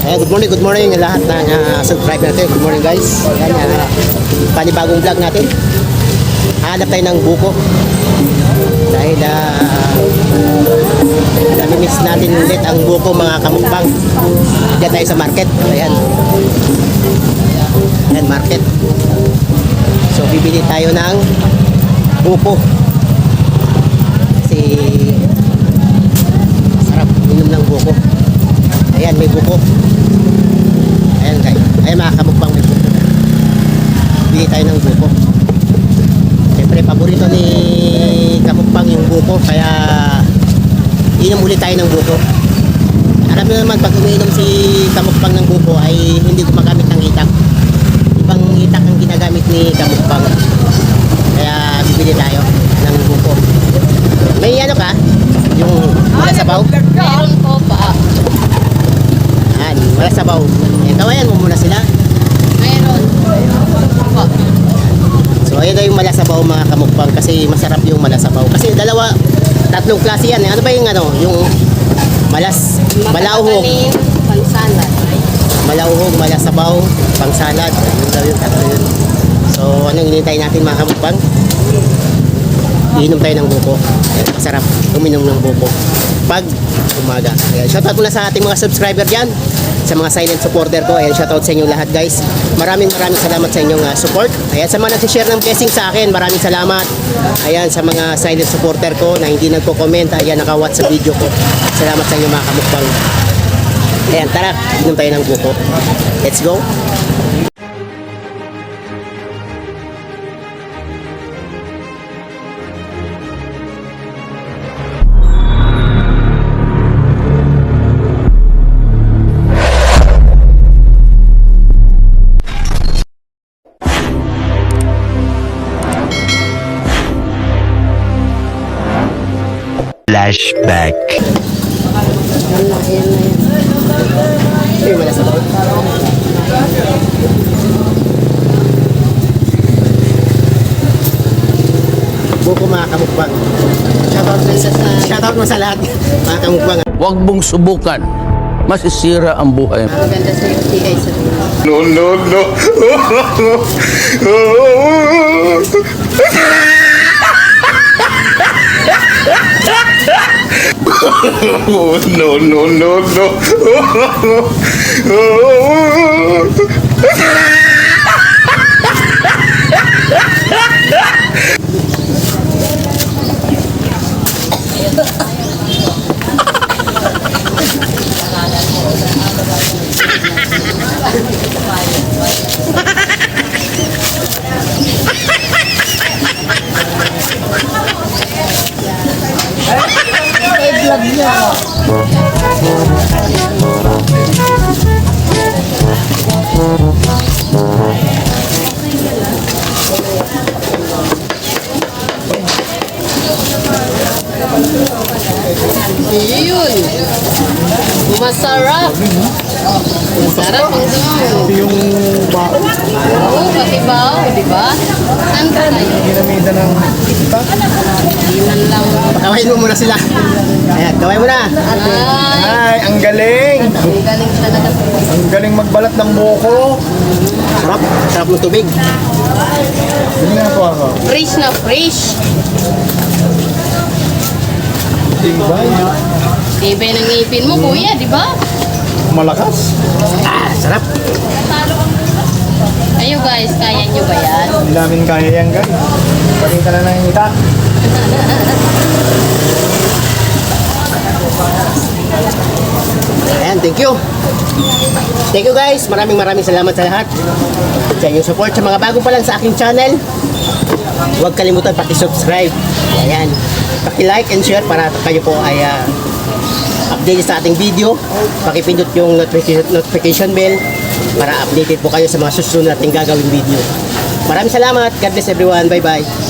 Ayan, good morning, good morning lahat ng uh, subscribe natin. Good morning guys. Ayan, uh, panibagong vlog natin. Hanap tayo ng buko. Dahil uh, nami-miss natin ulit ang buko mga kamukbang. Diyan tayo sa market. Ayan. Ayan, market. So, bibili tayo ng buko. Kasi sarap inom ng buko. Ayan, may buko. Ayan guys. Ayan mga kamukbang may buko. Bili tayo ng buko. Siyempre, paborito ni kamukbang yung buko. Kaya, inom ulit tayo ng buko. Alam mo naman, pag umiinom si kamukbang ng buko ay hindi gumagamit ng itak. Ibang itak ang ginagamit ni kamukbang. Kaya, bibili tayo ng buko. May ano ka? Yung mula sabaw? Meron po pa. Yan, wala sabaw. Eh, kawayan mo muna sila. Meron. So, ayun na yung malasabaw mga kamukbang kasi masarap yung malasabaw. Tatlong klase yan. Ano ba yung ano? Yung malas, malauhog, Makakanin, Pansalat. malauhog, malasabaw, pangsalad. Yun daw yung tatlo yun. So, anong hinintay natin mga kamukbang? Iinom tayo ng buko. Ayan, Masarap uminom ng buko. Pag umaga. Ayan, shoutout muna sa ating mga subscriber dyan. Sa mga silent supporter ko. Ayan, shoutout sa inyo lahat guys. Maraming maraming salamat sa inyong ah, support. Ayan, sa mga nag-share ng blessing sa akin, maraming salamat. Ayan, sa mga silent supporter ko na hindi nagko-comment, ayan, nakawatch sa video ko. Salamat sa inyo mga kamukbang. Ayan, tara, inom tayo ng buko. Let's go. Flashback. Ay, wala sa bawal. Buko mga kamukbang. Shoutout, shoutout mo sa lahat mga kamukbang. Huwag mong subukan. Masisira ang buhay mo. Maganda sa sa No, no, no. oh, no, no, no, no. Yun. Masarap. Masarap ang damo. yung bao, Oo, pati bao, di ba? Saan ka na yun? ginamita ng TikTok. Mo muna sila. Ayan, kaway mo na. Ay, Ay, ang galing! ang galing. Ang magbalat ng buko. Sarap. Sarap ng tubig. Hindi na po ako. Fresh na fresh. Tibay. Tibay ng ngipin mo, kuya, di ba? Malakas. Ah, sarap. Ayo guys, kaya nyo ba yan? Hindi namin kaya yan, guys. Pagin ka na ng itak. Ayan, thank you. Thank you guys. Maraming maraming salamat sa lahat. Sa inyong support. Sa mga bago pa lang sa aking channel, huwag kalimutan paki-subscribe. Ayan. Paki-like and share para kayo po ay ah, updated sa ating video. Pakipindot yung notification, notification bell para updated po kayo sa mga susunod nating gagawing video. Maraming salamat. God bless everyone. Bye-bye.